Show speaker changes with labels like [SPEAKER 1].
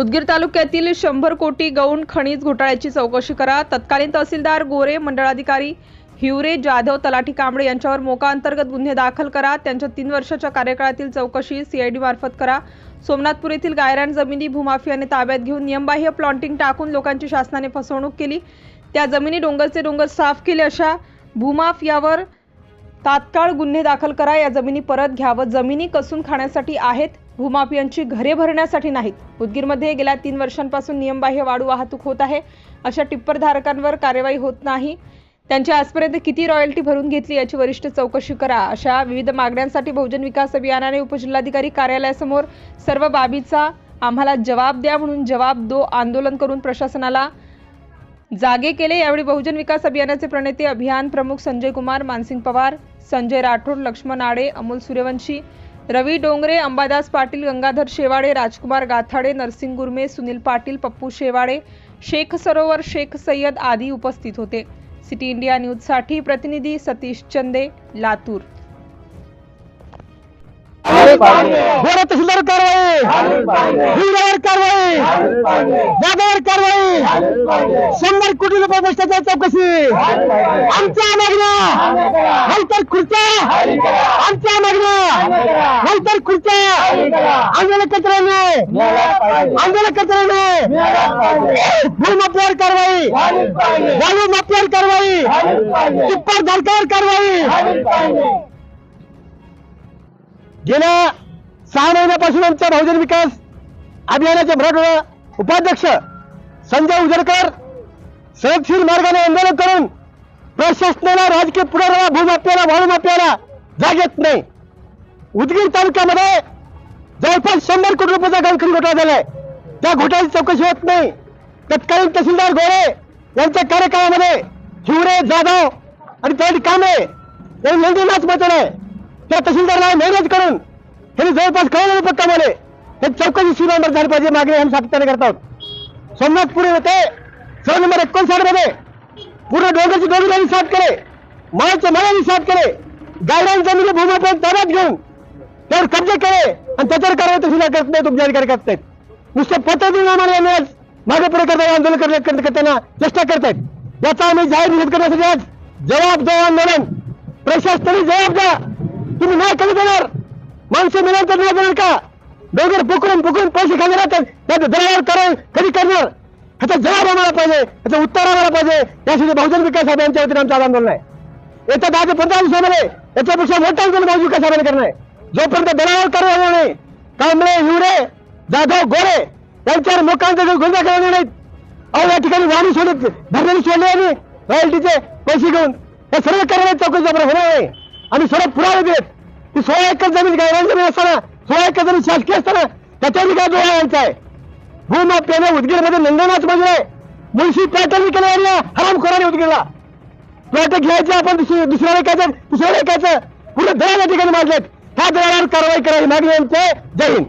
[SPEAKER 1] उदगीर तालुक्यातील शंभर कोटी गौण खनिज घोटाळ्याची चौकशी करा. तत्कालीन तहसीलदार गोरे मंडळाधिकारी हिवरे जाधव तलाठी कांबळे यांच्यावर मोका अंतर्गत गुन्हे दाखल करा. त्यांच्या तीन वर्षाच्या कार्यकाळातील चौकशी सीआयडी मार्फत करा. सोमनाथपूर येथील गायरान जमिनी भूमाफियाने ताब्यात घेऊन नियमबाह्य प्लॉन्टिंग टाकून लोकांची शासनाने फसवणूक केली. त्या जमिनी डोंगरचे डोंगर साफ केले अशा भूमाफियावर तात्काळ गुन्हे दाखल करा या जमिनी परत घ्या व जमिनी कसून खाण्यासाठी आहेत भूमाफियांची घरे भरण्यासाठी नाहीत. उदगीरमध्ये गेल्या तीन वर्षांपासून नियमबाह्य वाळू वाहतूक होत आहे. अशा टिप्परधारकांवर कार्यवाही होत नाही. त्यांच्या आजपर्यंत किती रॉयल्टी भरून घेतली याची वरिष्ठ चौकशी करा. अशा विविध मागण्यांसाठी बहुजन विकास अभियानाने उपजिल्हाधिकारी कार्यालयासमोर सर्व बाबीचा आम्हाला जवाब द्या म्हणून जवाब दो आंदोलन करून प्रशासनाला जागे केले. यावेळी बहुजन विकास अभियानाचे प्रणेते अभियान प्रमुख संजय कुमार मानसिंग पवार संजय राठोड लक्ष्मण आडे अमोल सूर्यवंशी रवी डोंगरे अंबादास पाटील गंगाधर शेवाडे राजकुमार गाथाडे नरसिंग गुरमे सुनील पाटील पप्पू शेवाडे शेख सरोवर शेख सय्यद आदी उपस्थित होते. सिटी इंडिया न्यूजसाठी प्रतिनिधी सतीश चंदे लातूर.
[SPEAKER 2] तहसीलदार कारवाई. कारवाई. जागावर कारवाई. शंभर कोटी रुपये भ्रष्टाचार चौकशी. आमच्या मागण्या नंतर खुर्च्या. आमच्या मागण्या नंतर खुर्च्या. आंदोलन कचऱ्याने आंदोलन कचऱ्याने भूमाफियावर कारवाई. वाळू माफियावर कारवाई. टिप्पर धारकावर कारवाई. गेल्या सहा महिन्यापासून आमच्या बहुजन विकास अभियानाचे मराठवाडा उपाध्यक्ष संजय उजरकर सडकशील मार्गाने आंदोलन करून प्रशासनाला राजकीय पुढाऱ्याला भूमाफियाला वाळू माफियाला जाग येत नाही. उदगीर तालुक्यामध्ये जवळपास शंभर कोटी रुपयाचा गणखरी घोटाळा झालाय. त्या घोटाळ्याची चौकशी होत नाही. तत्कालीन तहसीलदार गोरे यांच्या कार्यकाळामध्ये हिवरे जाधव आणि त्यासाठी कांबळे यांनी नंदी नाच त्या तहसीलदारला मेहनत करून त्यांनी जवळपास करोडो रुपये कमावले. हे चौकशी सुरू झाली पाहिजे मागणी आम्ही सातत्याने करत आहोत. सोमनाथपुरी होते. सर्व नंबर एकोणसाठमध्ये पूर्ण डोंगरची आम्ही साफ केले. मळाचे मळांनी साफ केले. गायडान जमिनी भूमापन ताब्यात घेऊन त्यावर कब्जे केले. आणि त्याच्यावर कारवाई सुद्धा करत नाही तुमचे अधिकारी करत नाहीत. नुसतं पत्र देऊन आम्हाला यांनी आज मागे पुढे करता आंदोलन करण्यात करताना चेष्टा करतायत याचा आम्ही जाहीर निषेध करण्यासाठी आज जबाब आंदोलन प्रशासनाने जबाब तुम्ही नाही कधी देणार? माणसं मिळाल तर नाही देणार का? डोंगर पुकरून पुकरून पैसे खाले राहतात. त्याचं दरावर करेल कधी करणार? ह्याचा जवाब आम्हाला पाहिजे ह्याचं उत्तर आम्हाला पाहिजे. यासाठी बहुजन विकास अभियानच्या वतीने आमचं आंदोलन आहे येत्या दहा ते पंधरा दिवसामध्ये याच्यापेक्षा मोठं आंदोलन बहुजन विकास अभियान करणार आहे. जोपर्यंत दरावर करणार नाही कांबळे हिवरे जाधव गोरे यांच्यावर मोकांचे गुन्हे करणार नाहीत. अहो या ठिकाणी वाहन सोडत धरणे सोडले आणि रॉयल्टीचे पैसे घेऊन. हे सर्व करणार चौकशी होणार नाही आम्ही सर्व पुरावे देत. ती सोळा एकर जमीन गायरान जमीन असताना सोळा एकर जमीन शासकीय असताना त्याच्यावर काय डोळा यायचा आहे? भूमाप्याने उदगीरमध्ये नंदनाच म्हणजे मुळशी पॅटर्न केलं यांना हरामखोराने उदगीरला. प्लॉट घ्यायचे आपण दुसरी दुसऱ्याला ऐकायचं दुसऱ्याला ऐकायचं. पुढे दळा ठिकाणी मारलेत ह्या दळावर कारवाई करायला मागणी आमचे जय हिंद.